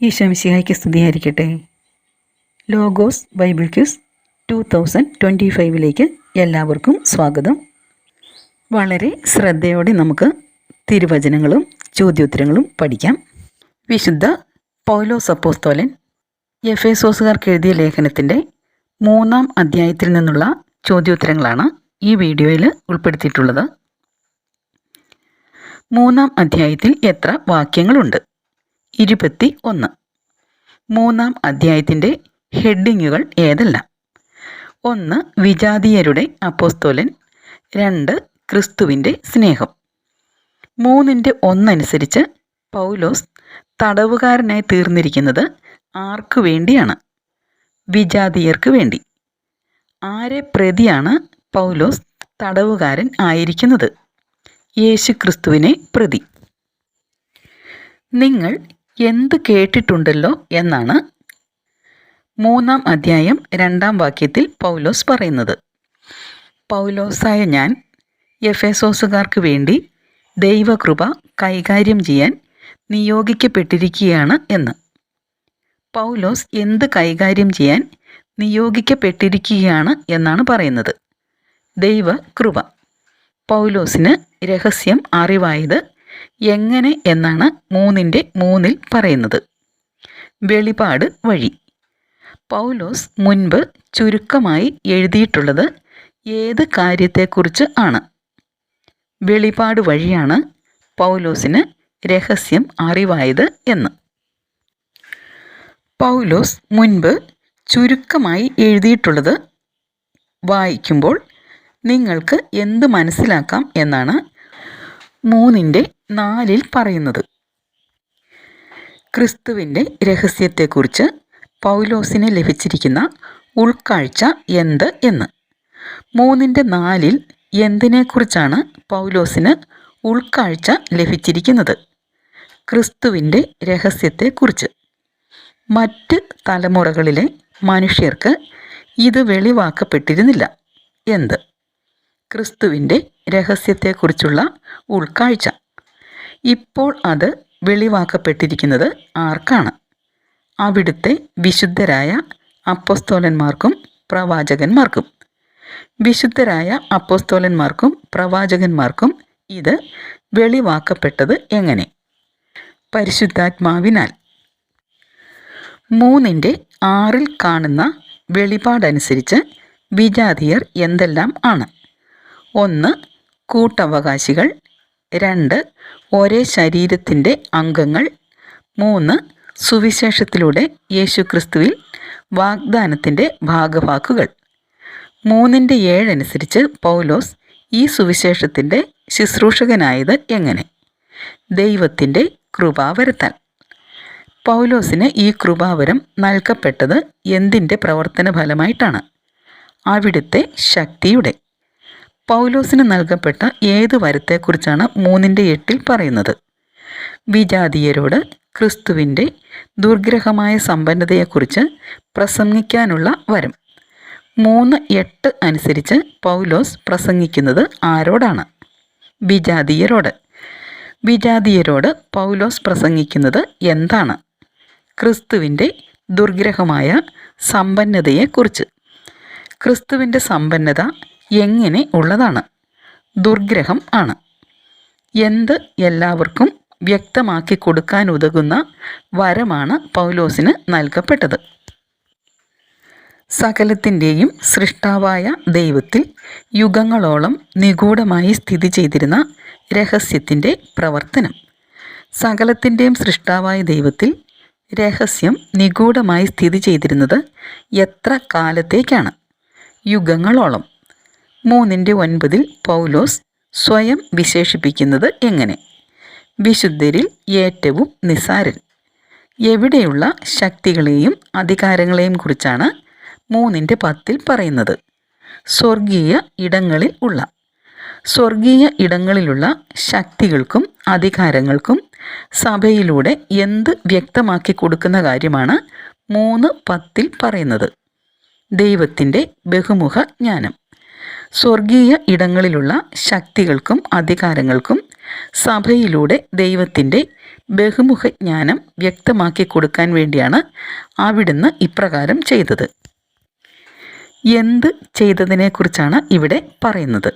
ഈശോമിശിഹായ്ക്ക് സ്തുതിയായിരിക്കട്ടെ. Logos Bible quiz two thousand twenty ഫൈവിലേക്ക് എല്ലാവർക്കും സ്വാഗതം. വളരെ ശ്രദ്ധയോടെ നമുക്ക് തിരുവചനങ്ങളും ചോദ്യോത്തരങ്ങളും പഠിക്കാം. വിശുദ്ധ പൗലോസ് അപ്പോസ്തോലൻ എഫേസോസുകാർക്ക് എഴുതിയ ലേഖനത്തിന്റെ മൂന്നാം അധ്യായത്തിൽ നിന്നുള്ള ചോദ്യോത്തരങ്ങളാണ് ഈ വീഡിയോയിൽ ഉൾപ്പെടുത്തിയിട്ടുള്ളത്. മൂന്നാം അധ്യായത്തിൽ എത്ര വാക്യങ്ങളുണ്ട്? ഇരുപത്തി ഒന്ന് മൂന്നാം അധ്യായത്തിന്റെ ഹെഡിങ്ങുകൾ ഏതെല്ലാം? ഒന്ന് വിജാതീയരുടെ അപ്പോസ്തോലൻ. രണ്ട് ക്രിസ്തുവിന്റെ സ്നേഹം. മൂന്നിന്റെ ഒന്നനുസരിച്ച് പൗലോസ് തടവുകാരനായി തീർന്നിരിക്കുന്നത് ആർക്കു വേണ്ടിയാണ്? വിജാതീയർക്ക് വേണ്ടി. ആരെ പ്രതിയാണ് പൗലോസ് തടവുകാരൻ ആയിരിക്കുന്നത്? യേശുക്രിസ്തുവിനെ പ്രതി. നിങ്ങൾ എന്ത് കേട്ടിട്ടുണ്ടല്ലോ എന്നാണ് മൂന്നാം അധ്യായം രണ്ടാം വാക്യത്തിൽ പൗലോസ് പറയുന്നത്. പൗലോസായ ഞാൻ എഫേസോസുകാർക്ക് വേണ്ടി ദൈവകൃപ കൈകാര്യം ചെയ്യാൻ നിയോഗിക്കപ്പെട്ടിരിക്കുകയാണ് എന്ന്. പൗലോസ് എന്ത് കൈകാര്യം ചെയ്യാൻ നിയോഗിക്കപ്പെട്ടിരിക്കുകയാണ് എന്നാണ് പറയുന്നത്. ദൈവകൃപ. പൗലോസിന് രഹസ്യം അറിവായത് എങ്ങനെ എന്നാണ് മൂന്നിന്റെ മൂന്നിൽ പറയുന്നത്. വെളിപാട് വഴി. പൗലോസ് മുൻപ് ചുരുക്കമായി എഴുതിയിട്ടുള്ളത് ഏത് കാര്യത്തെക്കുറിച്ച് ആണ്. വെളിപാട് വഴിയാണ് പൗലോസിന് രഹസ്യം അറിവായത് എന്ന്. പൗലോസ് മുൻപ് ചുരുക്കമായി എഴുതിയിട്ടുള്ളത് വായിക്കുമ്പോൾ നിങ്ങൾക്ക് എന്ത് മനസ്സിലാക്കാം എന്നാണ് മൂന്നിന്റെ നാലിൽ പറയുന്നത്. ക്രിസ്തുവിന്റെ രഹസ്യത്തെക്കുറിച്ച് പൗലോസിന് ലഭിച്ചിരിക്കുന്ന ഉൾക്കാഴ്ച എന്ത് എന്ന്. മൂന്നിന്റെ നാലിൽ എന്തിനെക്കുറിച്ചാണ് പൗലോസിന് ഉൾക്കാഴ്ച ലഭിച്ചിരിക്കുന്നത്? ക്രിസ്തുവിന്റെ രഹസ്യത്തെക്കുറിച്ച്. മറ്റ് തലമുറകളിലെ മനുഷ്യർക്ക് ഇത് വെളിവാക്കപ്പെട്ടിരുന്നില്ല എന്ത്. ക്രിസ്തുവിന്റെ രഹസ്യത്തെക്കുറിച്ചുള്ള ഉൾക്കാഴ്ച. ഇപ്പോൾ അത് വെളിവാക്കപ്പെട്ടിരിക്കുന്നത് ആർക്കാണ്? അവിടുത്തെ വിശുദ്ധരായ അപ്പോസ്തോലന്മാർക്കും പ്രവാചകന്മാർക്കും. വിശുദ്ധരായ അപ്പോസ്തോലന്മാർക്കും പ്രവാചകന്മാർക്കും ഇത് വെളിവാക്കപ്പെട്ടത് എങ്ങനെ? പരിശുദ്ധാത്മാവിനാൽ. മൂന്നിന്റെ ആറിൽ കാണുന്ന വെളിപാടനുസരിച്ച് വിജാതിയർ എന്തെല്ലാം ആണ്? ഒന്ന് കൂട്ടവകാശികൾ. രണ്ട് ഒരേ ശരീരത്തിന്റെ അംഗങ്ങൾ. മൂന്ന് സുവിശേഷത്തിലൂടെ യേശുക്രിസ്തുവിൽ വാഗ്ദാനത്തിന്റെ ഭാഗവാക്കുകൾ. മൂന്നിന്റെ ഏഴനുസരിച്ച് പൗലോസ് ഈ സുവിശേഷത്തിന്റെ ശുശ്രൂഷകനായത് എങ്ങനെ? ദൈവത്തിന്റെ കൃപാവരത്താൽ. പൗലോസിന് ഈ കൃപാവരം നൽകപ്പെട്ടത് എന്തിന്റെ പ്രവർത്തന ഫലമായിട്ടാണ് അവിടുത്തെ ശക്തിയുടെ പൗലോസിന് നൽകപ്പെട്ട ഏത് വരത്തെക്കുറിച്ചാണ് മൂന്നിന്റെ എട്ടിൽ പറയുന്നത്? വിജാതീയരോട് ക്രിസ്തുവിന്റെ ദുർഗ്രഹമായ സമ്പന്നതയെക്കുറിച്ച് പ്രസംഗിക്കാനുള്ള വരം. മൂന്ന് എട്ട് അനുസരിച്ച് പൗലോസ് പ്രസംഗിക്കുന്നത് ആരോടാണ്? വിജാതീയരോട്. വിജാതീയരോട് പൗലോസ് പ്രസംഗിക്കുന്നത് എന്താണ്? ക്രിസ്തുവിന്റെ ദുർഗ്രഹമായ സമ്പന്നതയെക്കുറിച്ച്. ക്രിസ്തുവിന്റെ സമ്പന്നത എങ്ങനെ ഉള്ളതാണ്? ദുർഗ്രഹം ആണ്. എന്ത് എല്ലാവർക്കും വ്യക്തമാക്കി കൊടുക്കാൻ ഉതകുന്ന വരമാണ് പൗലോസിന് നൽകപ്പെട്ടത്. സകലത്തിന്റെയും സൃഷ്ടാവായ ദൈവത്തിൽ യുഗങ്ങളോളം നിഗൂഢമായി സ്ഥിതി ചെയ്തിരുന്ന രഹസ്യത്തിന്റെ പ്രവർത്തനം. സകലത്തിന്റെയും സൃഷ്ടാവായ ദൈവത്തിൽ രഹസ്യം നിഗൂഢമായി സ്ഥിതി ചെയ്തിരുന്നത് എത്ര കാലത്തേക്കാണ്? യുഗങ്ങളോളം. മൂന്നിന്റെ ഒൻപതിൽ പൗലോസ് സ്വയം വിശേഷിപ്പിക്കുന്നത് എങ്ങനെ? വിശുദ്ധരിൽ ഏറ്റവും നിസാരൻ എവിടെയുള്ള ശക്തികളെയും അധികാരങ്ങളെയും കുറിച്ചാണ് മൂന്നിന്റെ പത്തിൽ പറയുന്നത്. സ്വർഗീയ ഇടങ്ങളിൽ ഉള്ള. സ്വർഗീയ ഇടങ്ങളിലുള്ള ശക്തികൾക്കും അധികാരങ്ങൾക്കും സഭയിലൂടെ എന്ത് വ്യക്തമാക്കി കൊടുക്കുന്ന കാര്യമാണ് മൂന്ന് പത്തിൽ പറയുന്നത്. ദൈവത്തിന്റെ ബഹുമുഖ ജ്ഞാനം. സ്വർഗീയ ഇടങ്ങളിലുള്ള ശക്തികൾക്കും അധികാരങ്ങൾക്കും സഭയിലൂടെ ദൈവത്തിന്റെ ബഹുമുഖ ജ്ഞാനം വ്യക്തമാക്കി കൊടുക്കാൻ വേണ്ടിയാണ് അവിടുന്ന് ഇപ്രകാരം ചെയ്തത്. എന്ത് ചെയ്തതിനെക്കുറിച്ചാണ് ഇവിടെ പറയുന്നത്.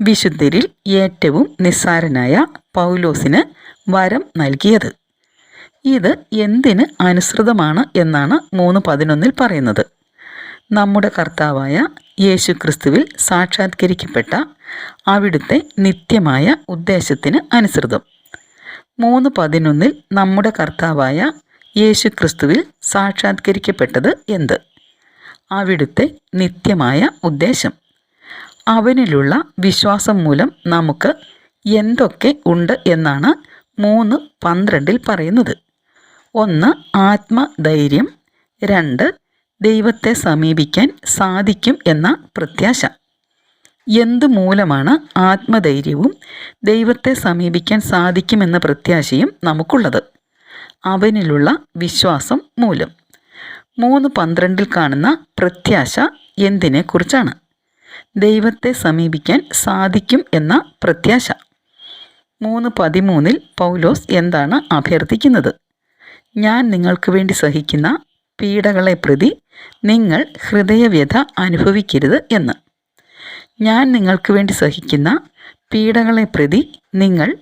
വിശുദ്ധരിൽ ഏറ്റവും നിസ്സാരനായ പൗലോസിന് വരം നൽകിയത്. ഇത് എന്തിന് അനുസൃതമാണ് എന്നാണ് മൂന്ന് പതിനൊന്നിൽ പറയുന്നത്. നമ്മുടെ കർത്താവായ യേശു ക്രിസ്തുവിൽ സാക്ഷാത്കരിക്കപ്പെട്ട അവിടുത്തെ നിത്യമായ ഉദ്ദേശത്തിന് അനുസൃതം. മൂന്ന് പതിനൊന്നിൽ നമ്മുടെ കർത്താവായ യേശു ക്രിസ്തുവിൽ സാക്ഷാത്കരിക്കപ്പെട്ടത് എന്ത്? അവിടുത്തെ നിത്യമായ ഉദ്ദേശം. അവനിലുള്ള വിശ്വാസം മൂലം നമുക്ക് എന്തൊക്കെ ഉണ്ട് എന്നാണ് മൂന്ന് പന്ത്രണ്ടിൽ പറയുന്നത്. ഒന്ന് ആത്മധൈര്യം രണ്ട് ദൈവത്തെ സമീപിക്കാൻ സാധിക്കും എന്ന പ്രത്യാശ. എന്തു മൂലമാണ് ആത്മധൈര്യവും ദൈവത്തെ സമീപിക്കാൻ സാധിക്കുമെന്ന പ്രത്യാശയും നമുക്കുള്ളത്? അവനിലുള്ള വിശ്വാസം മൂലം. മൂന്ന് പന്ത്രണ്ടിൽ കാണുന്ന പ്രത്യാശ എന്തിനെക്കുറിച്ചാണ്? ദൈവത്തെ സമീപിക്കാൻ സാധിക്കും എന്ന പ്രത്യാശ. മൂന്ന് പതിമൂന്നിൽ പൗലോസ് എന്താണ് അഭ്യർത്ഥിക്കുന്നത്? ഞാൻ നിങ്ങൾക്ക് വേണ്ടി സഹിക്കുന്ന പീഡകളെ പ്രതി നിങ്ങൾ ഹൃദയവ്യഥ അനുഭവിക്കരുത് എന്ന്. ഞാൻ നിങ്ങൾക്ക് വേണ്ടി സഹിക്കുന്ന പീഡകളെ പ്രതി നിങ്ങൾ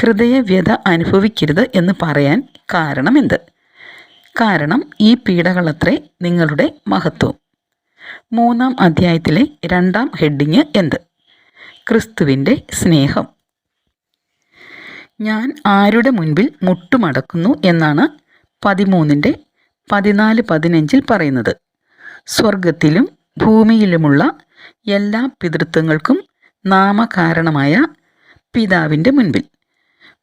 ഹൃദയവ്യഥ അനുഭവിക്കരുത് എന്ന് പറയാൻ കാരണമെന്ത് കാരണം ഈ പീഡകളത്രേ നിങ്ങളുടെ മഹത്വം. മൂന്നാം അധ്യായത്തിലെ രണ്ടാം ഹെഡിങ് എന്ത്? ക്രിസ്തുവിന്റെ സ്നേഹം. ഞാൻ ആരുടെ മുൻപിൽ മുട്ടുമടക്കുന്നു എന്നാണ് പതിമൂന്നിന്റെ പതിനാല് പതിനഞ്ചിൽ പറയുന്നത്. സ്വർഗത്തിലും ഭൂമിയിലുമുള്ള എല്ലാ പിതൃത്വങ്ങൾക്കും നാമകാരണമായ പിതാവിന്റെ മുൻപിൽ.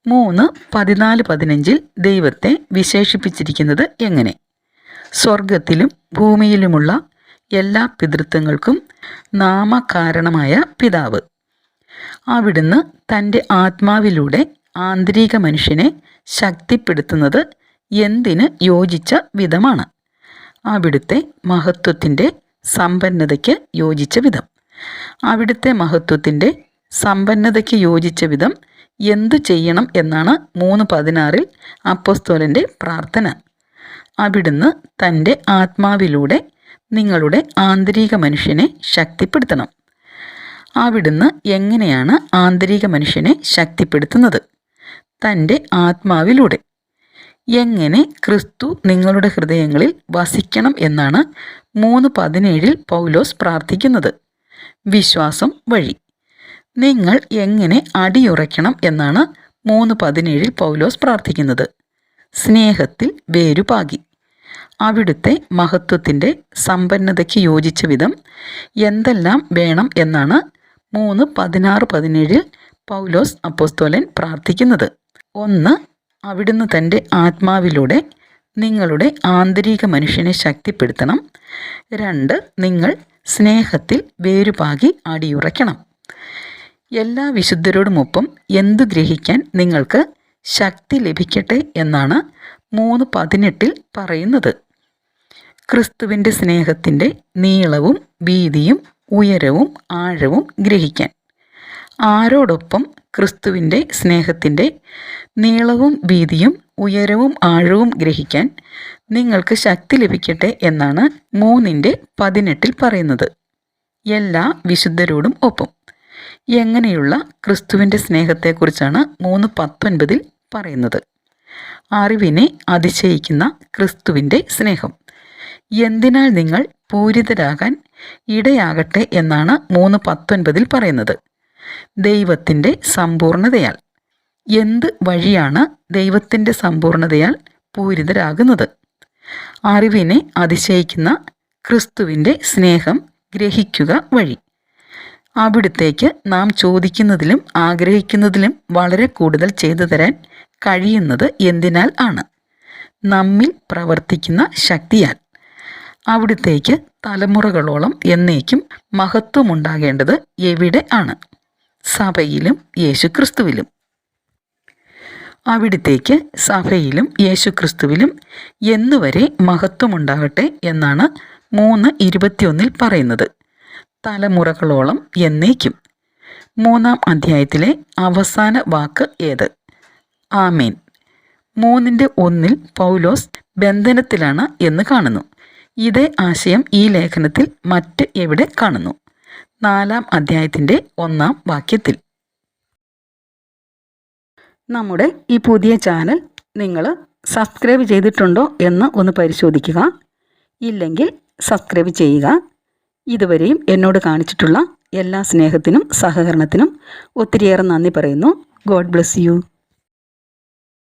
മൂന്ന് പതിനാല് പതിനഞ്ചിൽ ദൈവത്തെ വിശേഷിപ്പിച്ചിരിക്കുന്നത് എങ്ങനെ? സ്വർഗത്തിലും ഭൂമിയിലുമുള്ള എല്ലാ പിതൃത്വങ്ങൾക്കും നാമകാരണമായ പിതാവ്. അവിടുന്ന് തന്റെ ആത്മാവിലൂടെ ആന്തരിക മനുഷ്യനെ ശക്തിപ്പെടുത്തുന്നത് എന്തിന് യോജിച്ച വിധമാണ്. അവിടുത്തെ മഹത്വത്തിന്റെ സമ്പന്നതയ്ക്ക് യോജിച്ച വിധം. അവിടുത്തെ മഹത്വത്തിന്റെ സമ്പന്നതയ്ക്ക് യോജിച്ച വിധം എന്തു ചെയ്യണം എന്നാണ് മൂന്ന് പതിനാറിൽ അപ്പോസ്തോലന്റെ പ്രാർത്ഥന. അവിടുന്ന് തന്റെ ആത്മാവിലൂടെ നിങ്ങളുടെ ആന്തരിക മനുഷ്യനെ ശക്തിപ്പെടുത്തണം. അവിടുന്ന് എങ്ങനെയാണ് ആന്തരിക മനുഷ്യനെ ശക്തിപ്പെടുത്തുന്നത്? തന്റെ ആത്മാവിലൂടെ. എങ്ങനെ ക്രിസ്തു നിങ്ങളുടെ ഹൃദയങ്ങളിൽ വസിക്കണം എന്നാണ് മൂന്ന് പതിനേഴിൽ പൗലോസ് പ്രാർത്ഥിക്കുന്നത്. വിശ്വാസം വഴി. നിങ്ങൾ എങ്ങനെ അടിയുറയ്ക്കണം എന്നാണ് മൂന്ന് പതിനേഴിൽ പൗലോസ് പ്രാർത്ഥിക്കുന്നത്. സ്നേഹത്തിൽ വേരുപാകി. അവിടുത്തെ മഹത്വത്തിന്റെ സമ്പന്നതയ്ക്ക് യോജിച്ച വിധം എന്തെല്ലാം വേണം എന്നാണ് മൂന്ന് പതിനാറ് പതിനേഴിൽ പൗലോസ് അപ്പോസ്തോലൻ പ്രാർത്ഥിക്കുന്നത്. ഒന്ന് അവിടുന്ന് തന്റെ ആത്മാവിലൂടെ നിങ്ങളുടെ ആന്തരിക മനുഷ്യനെ ശക്തിപ്പെടുത്തണം. രണ്ട് നിങ്ങൾ സ്നേഹത്തിൽ വേരുപാകി അടിയുറയ്ക്കണം. എല്ലാ വിശുദ്ധരോടുമൊപ്പം എന്തു ഗ്രഹിക്കാൻ നിങ്ങൾക്ക് ശക്തി ലഭിക്കട്ടെ എന്നാണ് മൂന്ന് പതിനെട്ടിൽ പറയുന്നത്. ക്രിസ്തുവിന്റെ സ്നേഹത്തിന്റെ നീളവും വീതിയും ഉയരവും ആഴവും ഗ്രഹിക്കാൻ. ആരോടൊപ്പം ക്രിസ്തുവിന്റെ സ്നേഹത്തിന്റെ നീളവും വീതിയും ഉയരവും ആഴവും ഗ്രഹിക്കാൻ നിങ്ങൾക്ക് ശക്തി ലഭിക്കട്ടെ എന്നാണ് മൂന്നിന്റെ പതിനെട്ടിൽ പറയുന്നത്. എല്ലാ വിശുദ്ധരോടും ഒപ്പം. എങ്ങനെയുള്ള ക്രിസ്തുവിന്റെ സ്നേഹത്തെക്കുറിച്ചാണ് മൂന്ന് പത്തൊൻപതിൽ പറയുന്നത്. അറിവിനെ അതിശയിക്കുന്ന ക്രിസ്തുവിന്റെ സ്നേഹം. എന്തിനാൽ നിങ്ങൾ പൂരിതരാകാൻ ഇടയാകട്ടെ എന്നാണ് മൂന്ന് പത്തൊൻപതിൽ പറയുന്നത്. ദൈവത്തിന്റെ സമ്പൂർണതയാൽ. എന്ത് വഴിയാണ് ദൈവത്തിന്റെ സമ്പൂർണതയാൽ പൂരിതരാകുന്നത്? അറിവിനെ അതിശയിക്കുന്ന ക്രിസ്തുവിന്റെ സ്നേഹം ഗ്രഹിക്കുക വഴി. അവിടുത്തേക്ക് നാം ചോദിക്കുന്നതിലും ആഗ്രഹിക്കുന്നതിലും വളരെ കൂടുതൽ ചെയ്തു തരാൻ കഴിയുന്നത് എന്തിനാൽ ആണ്. നമ്മിൽ പ്രവർത്തിക്കുന്ന ശക്തിയാൽ. അവിടുത്തേക്ക് തലമുറകളോളം എന്നേക്കും മഹത്വമുണ്ടാകേണ്ടത് എവിടെ ആണ്? സഭയിലും യേശുക്രിസ്തുവിലും. അവിടത്തേക്ക് സഭയിലും യേശുക്രിസ്തുവിലും എന്നുവരെ മഹത്വമുണ്ടാകട്ടെ എന്നാണ് മൂന്ന് ഇരുപത്തിയൊന്നിൽ പറയുന്നത്. തലമുറകളോളം എന്നേക്കും. മൂന്നാം അധ്യായത്തിലെ അവസാന വാക്ക് ഏത്? ആമേൻ. മൂന്നിന്റെ ഒന്നിൽ പൗലോസ് ബന്ധനത്തിലാണ് എന്ന് കാണുന്നു. ഇതേ ആശയം ഈ ലേഖനത്തിൽ മറ്റ് എവിടെ കാണുന്നു? നാലാം അധ്യായത്തിന്റെ ഒന്നാം വാക്യത്തിൽ. നമ്മുടെ ഈ പുതിയ ചാനൽ നിങ്ങൾ സബ്സ്ക്രൈബ് ചെയ്തിട്ടുണ്ടോ എന്ന് ഒന്ന് പരിശോധിക്കുക. ഇല്ലെങ്കിൽ സബ്സ്ക്രൈബ് ചെയ്യുക. ഇതുവരെയും എന്നോട് കാണിച്ചിട്ടുള്ള എല്ലാ സ്നേഹത്തിനും സഹകരണത്തിനും ഒത്തിരിയേറെ നന്ദി പറയുന്നു. God bless you.